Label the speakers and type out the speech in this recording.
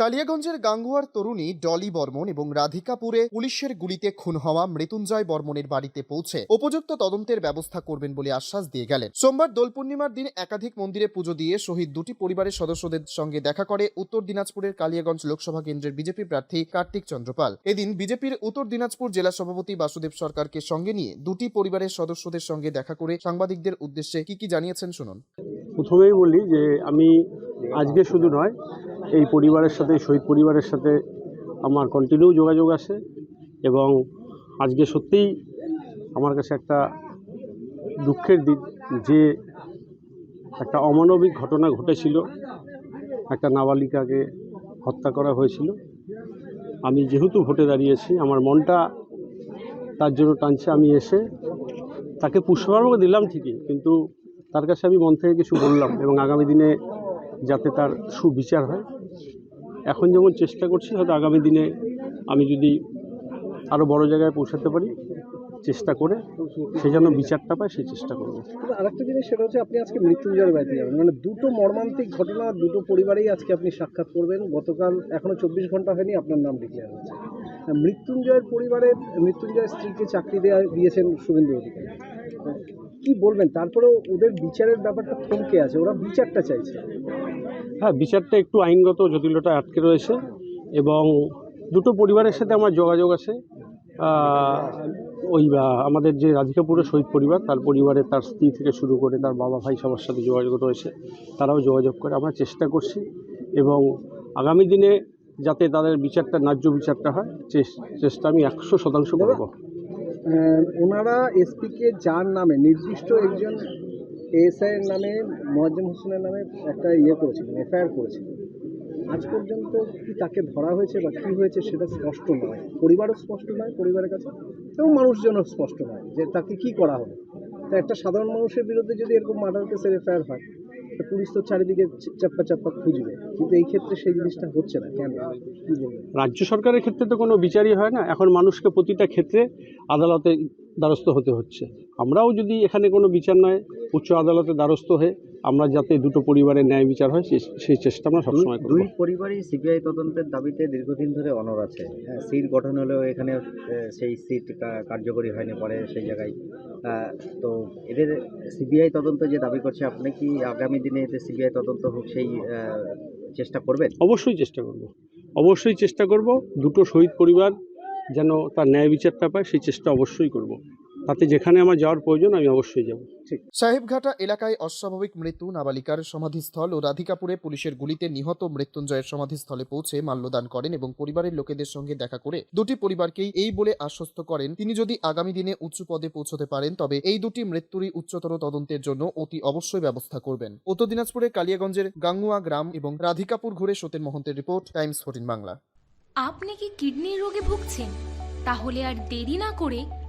Speaker 1: কালিয়াগঞ্জের গাঙ্গুয়ার তরুণী ডলি বর্মন এবং রাধিকাপুরে পুলিশের গুলিতে খুন হওয়া মৃত্যুঞ্জয় বর্মনের বাড়িতে পৌঁছে উপযুক্ত তদন্তের ব্যবস্থা করবেন বলে আশ্বাস দিয়ে গেলেন। সোমবার দোল পূর্ণিমার দিন একাধিক মন্দিরে পুজো দিয়ে শহীদ দুটি পরিবারের সদস্যদের সঙ্গে দেখা করে উত্তর দিনাজপুরের কালিয়াগঞ্জ লোকসভা কেন্দ্রের বিজেপি প্রার্থী কার্তিক চন্দ্রপাল এদিন বিজেপির উত্তর দিনাজপুর জেলা সভাপতি বাসুদেব সরকারকে সঙ্গে নিয়ে দুটি পরিবারের সদস্যদের সঙ্গে দেখা করে সাংবাদিকদের উদ্দেশ্যে কি কি জানিয়েছেন শুনুন।
Speaker 2: প্রথমেই বলি যে আমি আজকে শুধু নয় এই পরিবারের সাথে, শহীদ পরিবারের সাথে আমার কন্টিনিউ যোগাযোগ আছে এবং আজকে সত্যিই আমার কাছে একটা দুঃখের দিক যে একটা অমানবিক ঘটনা ঘটেছিল। একটা নাবালিকাকে হত্যা করা হয়েছিল। আমি যেহেতু ভোটে দাঁড়িয়েছি, আমার মনটা তার জন্য টানছে, আমি এসে তাকে পুষ্পার্ঘ দিলাম ঠিকই, কিন্তু তার কাছে আমি মন থেকে কিছু বললাম এবং আগামী দিনে যাতে তার সুবিচার হয়। এখন যেমন চেষ্টা করছি, হয়তো আগামী দিনে আমি যদি আরও বড় জায়গায় পৌঁছাতে পারি, চেষ্টা করে সে যেন বিচারটা পায় সেই চেষ্টা করব।
Speaker 3: আরেকটা জিনিস সেটা হচ্ছে, আপনি আজকে মৃত্যুঞ্জয়ের বাড়িতে যাবেন। মানে দুটো মর্মান্তিক ঘটনা, দুটো পরিবারেই আজকে আপনি সাক্ষাৎ করবেন। গতকাল এখনও চব্বিশ ঘণ্টা হয়নি, আপনার নাম ডিক্লেয়ার হয়েছে। মৃত্যুঞ্জয়ের পরিবারে মৃত্যুঞ্জয়ের স্ত্রীকে চাকরি দেওয়া দিয়েছেন শুভেন্দু অধিকারী। কি বলবেন? তারপরেও ওদের বিচারের ব্যাপারটা থমকে আছে, ওরা বিচারটা চাইছে।
Speaker 2: হ্যাঁ বিচারটা একটু আইনগত জটিলতা আটকে রয়েছে এবং দুটো পরিবারের সাথে আমার যোগাযোগ আছে। ওই আমাদের যে রাধিকাপুরের শহীদ পরিবার, তার পরিবারে তার স্ত্রী থেকে শুরু করে তার বাবা ভাই সবার সাথে যোগাযোগ রয়েছে, তারাও যোগাযোগ করে। আমরা চেষ্টা করছি এবং আগামী দিনে যাতে তাদের বিচারটা, ন্যায্য বিচারটা হয় চেষ্টা আমি একশো শতাংশ করব।
Speaker 3: ওনারা এসপিকে যার নামে, নির্দিষ্ট একজন এসআই এর নামে, মোয়াজ্জেম হোসেনের নামে একটা ইয়ে করেছিলেন, এফআইআর করেছিলেন। আজ পর্যন্ত কি তাকে ধরা হয়েছে বা কি হয়েছে সেটা স্পষ্ট নয়। পরিবারও স্পষ্ট নয়, পরিবারের কাছে, এবং মানুষজনও স্পষ্ট নয় যে তাকে কি করা হবে তা একটা সাধারণ মানুষের বিরুদ্ধে যদি এরকম মার্ডার কেসের এফআইআর হয় পুলিশ তো চারিদিকে চাপ্পা চাপ্পা খুঁজবে। কিন্তু এই ক্ষেত্রে সেই জিনিসটা হচ্ছে না। কেন?
Speaker 2: রাজ্য সরকারের ক্ষেত্রে তো কোনো বিচারই হয় না। এখন মানুষকে প্রতিটা ক্ষেত্রে আদালতে দ্বারস্থ হতে হচ্ছে। আমরাও যদি এখানে কোনো বিচার নয় উচ্চ আদালতে দ্বারস্থ হয়ে আমরা যাতে দুটো পরিবারের ন্যায় বিচার হয় সেই- সেই চেষ্টা আমরা সবসময় করব।
Speaker 4: দুই পরিবারই সিবিআই তদন্তের দাবিতে দীর্ঘদিন ধরে অনর আছে। হ্যাঁ, সিট গঠন হলেও এখানে সেই সিট কার্যকরী হয়নি পরে সেই জায়গায় তো এদের সিবিআই তদন্ত যে দাবি করছে, আপনি কি আগামী দিনে এতে সিবিআই তদন্ত হোক, সেই চেষ্টা করবেন?
Speaker 2: অবশ্যই চেষ্টা করব। অবশ্যই চেষ্টা করব। দুটো শহীদ পরিবার যেন তার ন্যায় বিচারটা পায়, সেই চেষ্টা অবশ্যই করব। তাতে যেখানে আমার যাওয়ার প্রয়োজন আমি অবশ্যই যাব।
Speaker 1: সাহেবঘাটা এলাকায় অস্বাভাবিক মৃত্যু নাবালিকার সমাধিস্থল ও রাধিকাপুরে পুলিশের গুলিতে নিহত মৃত্যুঞ্জয়ের সমাধিস্থলে পৌঁছে মাল্যদান করেন এবং পরিবারের লোকেদের সঙ্গে দেখা করে দুটি পরিবারকেই এই বলে আশ্বস্ত করেন। তিনি যদি আগামী দিনে উঁচু পদে পৌঁছতে পারেন তবে এই দুটি মৃত্যুরই উচ্চতর তদন্তের জন্য অতি অবশ্যই ব্যবস্থা করবেন। উত্তর দিনাজপুরের কালিয়াগঞ্জের গাঙ্গুয়া গ্রাম এবং রাধিকাপুর ঘুরে সত্যেন মহন্তের রিপোর্ট টাইমস ফোর্টিন বাংলা।
Speaker 5: আপনি কি কিডনির রোগে ভুগছেন? তাহলে আর দেরি না করে